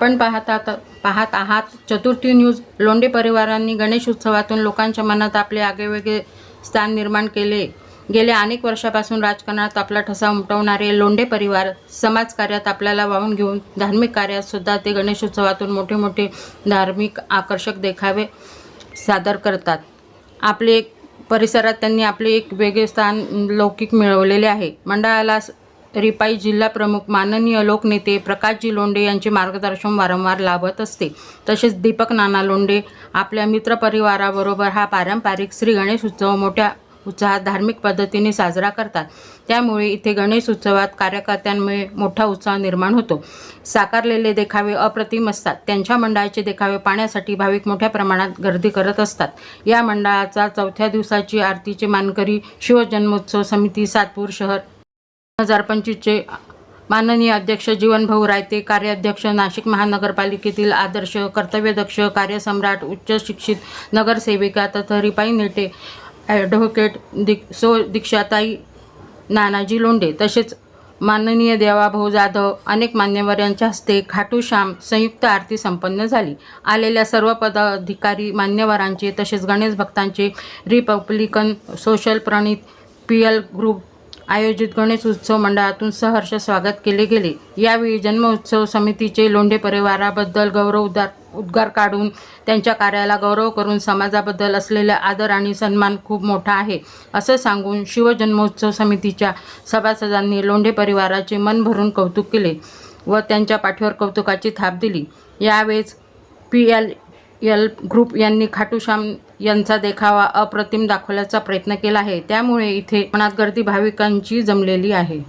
आपण पाहत आहात पाहत आहात चतुर्थी न्यूज. लोंढे परिवारांनी गणेश उत्सवातून लोकांच्या मनात आपले आगळेवेगळे स्थान निर्माण केले. गेल्या अनेक वर्षापासून राजकारणात आपला ठसा उमटवणारे लोंढे परिवार समाजकार्यात आपल्याला वाहून घेऊन धार्मिक कार्यात सुद्धा ते गणेश उत्सवातून मोठे मोठे धार्मिक आकर्षक देखावे सादर करतात. आपले एक परिसरात त्यांनी आपले एक वेगळे स्थान लौकिक मिळवलेले आहे. मंडळाला रिपाई जिल्हा प्रमुख माननीय लोकनेते प्रकाशजी लोंढे यांचे मार्गदर्शन वारंवार लाभत असते. तसेच दीपक नाना लोंढे आपल्या मित्रपरिवाराबरोबर हा पारंपरिक श्री गणेश उत्सव मोठ्या उत्साहात धार्मिक पद्धतीने साजरा करतात. त्यामुळे इथे गणेश उत्सवात कार्यकर्त्यांमुळे मोठा उत्साह निर्माण होतो. साकारलेले देखावे अप्रतिम असतात. त्यांच्या मंडळाचे देखावे पाहण्यासाठी भाविक मोठ्या प्रमाणात गर्दी करत असतात. या मंडळाचा चौथ्या दिवसाची आरतीचे मानकरी शिवजन्मोत्सव समिती सातपूर शहर हजार पंचवीसचे माननीय अध्यक्ष जीवनभाऊ रायते कार्याध्यक्ष नाशिक महानगरपालिकेतील आदर्श कर्तव्यदक्ष कार्यसम्राट उच्च शिक्षित नगरसेविका तथा रिपाई नेटे ॲडव्होकेट दिक सो दीक्षाताई नानाजी लोंढे तसेच माननीय देवाभाऊ जाधव अनेक मान्यवर यांच्या हस्ते खाटू श्याम संयुक्त आरती संपन्न झाली. आलेल्या सर्व पदाधिकारी मान्यवरांचे तसेच गणेश भक्तांचे रिपब्लिकन सोशल प्रणित पी एल ग्रुप आयोजित गणेश उत्सव मंडळातून सहर्ष स्वागत केले गेले. यावेळी जन्मोत्सव समितीचे लोंढे परिवाराबद्दल गौरव उद्गार उद्गार काढून त्यांच्या कार्याला गौरव करून समाजाबद्दल असलेला आदर आणि सन्मान खूप मोठा आहे. असं सांगून शिवजन्मोत्सव समितीच्या सभासदांनी लोंढे परिवाराचे मन भरून कौतुक केले व त्यांच्या पाठीवर कौतुकाची थाप दिली. यावेळेस पी एल एल ग्रुप यांनी खाटूश्याम यांचा देखावा अप्रतिम दाखवण्याचा प्रयत्न केला आहे. त्यामुळे इथे मनात गर्दी भाविकांची जमलेली आहे.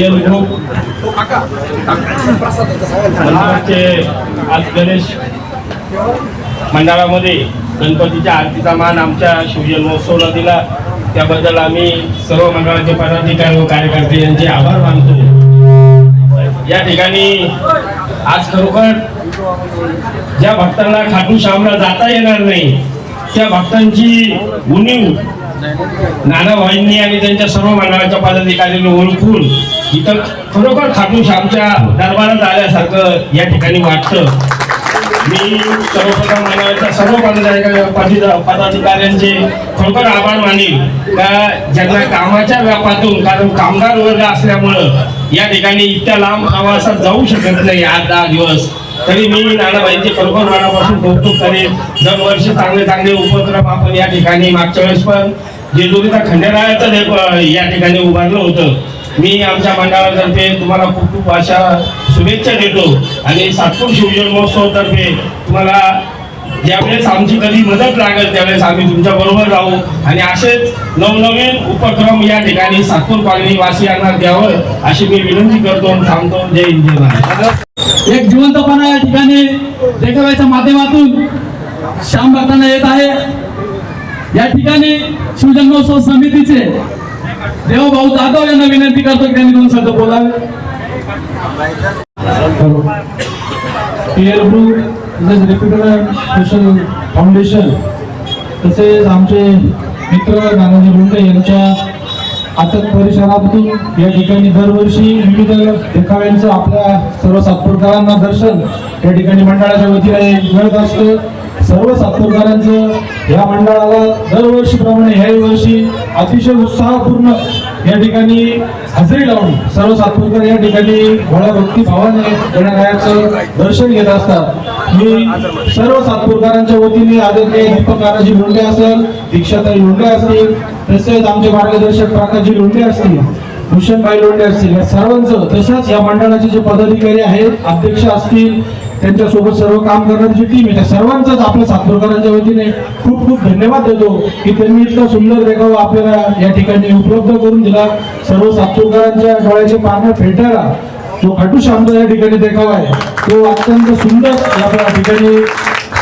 पीएल ग्रुप मंडळाचे आज गणेश मंडळामध्ये गणपतीच्या आरतीचा मान आमच्या शिवजन्म दिला. त्याबद्दल आम्ही सर्व मंडळाचे पदाधिकारी व कार्यकर्ते यांचे आभार मानतो. या ठिकाणी आज खरोखर ज्या भक्तांना खाटू श्यामला जाता येणार नाही त्या भक्तांची उणीव नानाभाईंनी आणि त्यांच्या सर्व मंडळाच्या पदाधिकाऱ्यांनी ओळखून इथं खरोखर खाटू श्यामच्या दरबारात आल्यासारखं या ठिकाणी वाटतं. मी सर्वप्रथम मंडळाच्या सर्व पदाधिकारी पदाधिकाऱ्यांचे खरोखर आभार मानेल. का ज्यांना कामाच्या व्यापातून कारण कामगार वर्ग असल्यामुळं या ठिकाणी इतक्या लांब प्रवासात जाऊ शकत नाही आठ दहा दिवस. तरी मी नानाबाईंचे खरोखर मनापासून कौतुक करेन दरवर्षी चांगले चांगले उपक्रम आपण या ठिकाणी मागच्या वेळेस पण जेजुरीचा खंडेरायाचं देव या ठिकाणी उभारलं होतं. मी आमच्या मंडळातर्फे तुम्हाला खूप खूप अशा शुभेच्छा देतो आणि सातपूर शिवजन तर्फे तुम्हाला ज्यावेळेस आमची कधी मदत लागेल त्यावेळेस आम्ही तुमच्या बरोबर राहू. आणि असेच नवनवीन उपक्रम या ठिकाणी सातपूर कॉलनी वासियांना द्यावं अशी मी विनंती करतो आणि थांबतो. जय हिंद जय एक जिवंतपणा या ठिकाणी देखाव्याच्या माध्यमातून श्याम भक्तांना येत आहे. या ठिकाणी शिवजन्मोत्सव समितीचे देवभाऊ जाधव यांना विनंती करतो की त्यांनी दोन शब्द बोलावे. तसेच रेप्युटेड सोशल फाउंडेशन तसेच आमचे मित्र नानाजी मुंडे यांच्या आटक परिसरातून या ठिकाणी दरवर्षी विविध देखाव्यांचं आपल्या सर्व सातपूरकरांना दर्शन या ठिकाणी मंडळाच्या वतीने मिळत असतं. सर्व सातपूरकरांचं या मंडळाला दरवर्षीप्रमाणे याही वर्षी अतिशय उत्साहपूर्ण या ठिकाणी हजेरी लावून सर्व सातपूरकर या ठिकाणी भोळ्या भक्ती भावाने गणरायाचं दर्शन घेत असतात. मी सर्व सातपूरकरांच्या वतीने आदरणीय दीपक नानाजी लोंढे असेल दीक्षाताई लोंढे असतील तसेच आमचे मार्गदर्शक प्राकाजी लोंढे असतील भूषणभाई लोंढे असतील या सर्वांचं तसंच या मंडळाचे जे पदाधिकारी आहेत अध्यक्ष असतील त्यांच्यासोबत सर्व काम करणारी जी टीम आहे त्या सर्वांचाच आपल्या सातपूरकरांच्या वतीने खूप खूप धन्यवाद देतो की त्यांनी इतका सुंदर देखावा आपल्याला या ठिकाणी उपलब्ध करून दिला. सर्व सातपूरकरांच्या डोळ्याचे पारणं फेटाळा. जो खाटू श्यामचा या ठिकाणी देखावा आहे तो अत्यंत सुंदर या ठिकाणी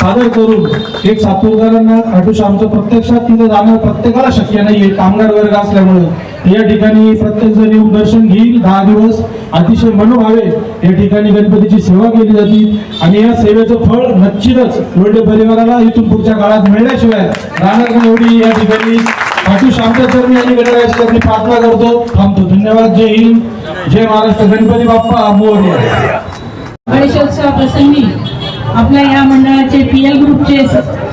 सादर करून एक सातपूरकरांना खाटू श्यामचं प्रत्यक्षात तिथे जाणं प्रत्येकाला शक्य नाहीये कामगार वर्ग असल्यामुळे. या ठिकाणी प्रत्येक जण येऊन दर्शन घेईल. दहा दिवस अतिशय मनोभावे या ठिकाणी गणपतीची सेवा केली जाते. आणि या सेवेचं फळ नक्कीच लोंढे परिवाराला इथून पुढच्या काळात मिळण्याशिवाय राहणार नाही. एवढी या ठिकाणी खाटू श्यामच्या आणि गणरायाची प्रार्थना करतो. थांबतो. धन्यवाद. जय हिंद. जय महाराष्ट्र. गणपती बाप्पा मोर्या. गणेशोत्सवा प्रसंगी आपल्या या मंडळाचे पी एल ग्रुपचे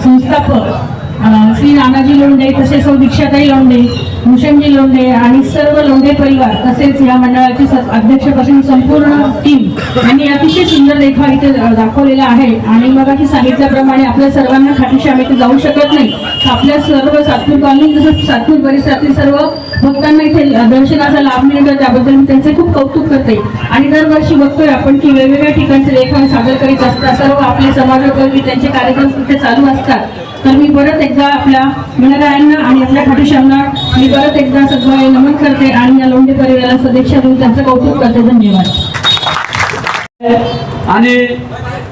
संस्थापक श्री नानाजी लोंढे तसेच सौ दीक्षाताई लोंढे भूषणजी लोंढे आणि सर्व लोंढे परिवार तसेच या मंडळाचे स- अध्यक्षपासून संपूर्ण टीम यांनी अतिशय सुंदर देखावा इथे दाखवलेला आहे. आणि मगाशी सांगितल्याप्रमाणे आपल्या सर्वांना खाटीशी आम्ही जाऊ शकत नाही. आपल्या सर्व सातपूर कॉलनी तसंच सातपूर परिसरातील सर्व भक्तांना इथे दर्शनाचा लाभ मिळतो त्याबद्दल मी त्यांचे खूप कौतुक करते. आणि दरवर्षी बघतोय आपण की वेगवेगळ्या ठिकाणचे लेखन सादर करीत असतात. सर्व आपले समाजोपयोगी त्यांचे कार्यक्रम तिथे चालू असतात. तर मी परत एकदा आपल्या गणरायांना आणि आपल्या खाटूश्यामना मी परत एकदा सगळं नमन करते आणि या लोंढे परिवाराला सदिच्छा देऊन त्यांचं कौतुक करते. धन्यवाद. आणि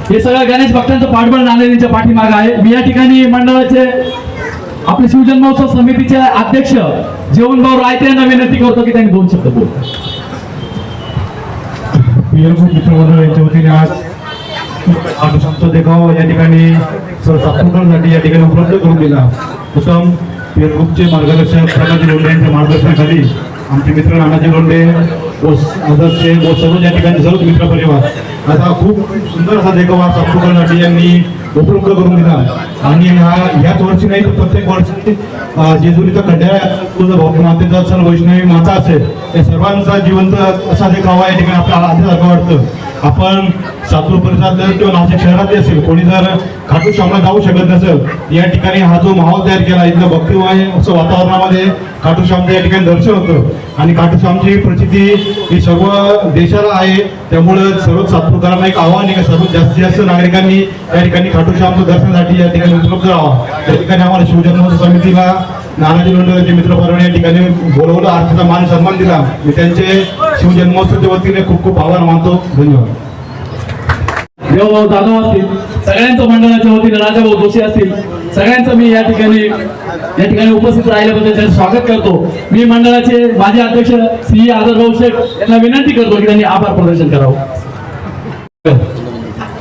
हे सगळं गणेश भक्तांचं पाठबळ नांदेडच्या पाठीमाग आहे. मी या ठिकाणी मंडळाचे आपले शिवजन्मोत्सव समितीचे अध्यक्ष जेवणभाऊ रायते यांना विनंती करतो की त्यांनी दोन शब्द बोल. पीएल ग्रुप मित्रमंडळ यांच्या वतीने आज आमचा देखाव या ठिकाणी सातपूरकरांसाठी या ठिकाणी उपलब्ध करून दिला. उत्तम पेअर ग्रुपचे मार्गदर्शक प्रकाश लोंढे यांच्या मार्गदर्शनाखाली आमचे मित्र नानाजी लोंढे व आदर्शचे व सर्व या ठिकाणी सर्व मित्र परिवार. असा खूप सुंदर असा देखावा सातपूरकर यांनी उपलब्ध करून दिला. आणि हा ह्याच वर्षी नाही तर प्रत्येक वर्षी जेजुरीचा कड्या तुझं मातेचा असेल वैष्णवी माता असेल या सर्वांचा जिवंत असा देखावा या ठिकाणी आपल्याला आधी वाटतं. आपण सातपूर परिसरात जर किंवा नाशिक शहरात असेल कोणी जर खाटू श्यामला जाऊ शकत नसेल या ठिकाणी हा जो माहोल तयार केला इथलं भक्तिमय असं वातावरणामध्ये खाटू श्यामचं या ठिकाणी दर्शन होतं. आणि खाटू श्यामची प्रसिद्धी ही सर्व देशाला आहे. त्यामुळं सर्व सातपूरकरांना एक आव्हान आहे का सर्वात जास्तीत जास्त नागरिकांनी या ठिकाणी खाटू श्यामचं दर्शनासाठी या ठिकाणी उपलब्ध राहावा. त्या ठिकाणी आम्हाला शिवजन्म समितीला नानाजी लोंढे मित्र परवणे या ठिकाणी बोलवलं आरतीचा मान सन्मान दिला. मी त्यांचे शिवजन्मोत्सवच्या वतीने खूप खूप आभार मानतो. धन्यवाद. देवभाऊ जाधव असतील सगळ्यांचं मंडळाच्या वतीने राजाभाऊ जोशी असतील सगळ्यांचं मी या ठिकाणी या ठिकाणी उपस्थित राहिल्याबद्दल त्यांचं स्वागत करतो. मी मंडळाचे माजी अध्यक्ष श्री आझरभाऊ शेख यांना विनंती करतो की त्यांनी आभार प्रदर्शन करावं.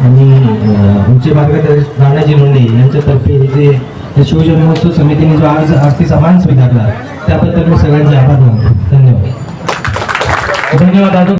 आणि आमचे मार्गदर्शक नानाजी लोंढे यांच्यातर्फे हे जे या शिवजन्मोत्सव समितीने जो आज आरतीचा मान स्वीकारला त्याबद्दल मी सगळ्यांचे आभार मानतो. धन्यवाद. धन्यवाद दादा.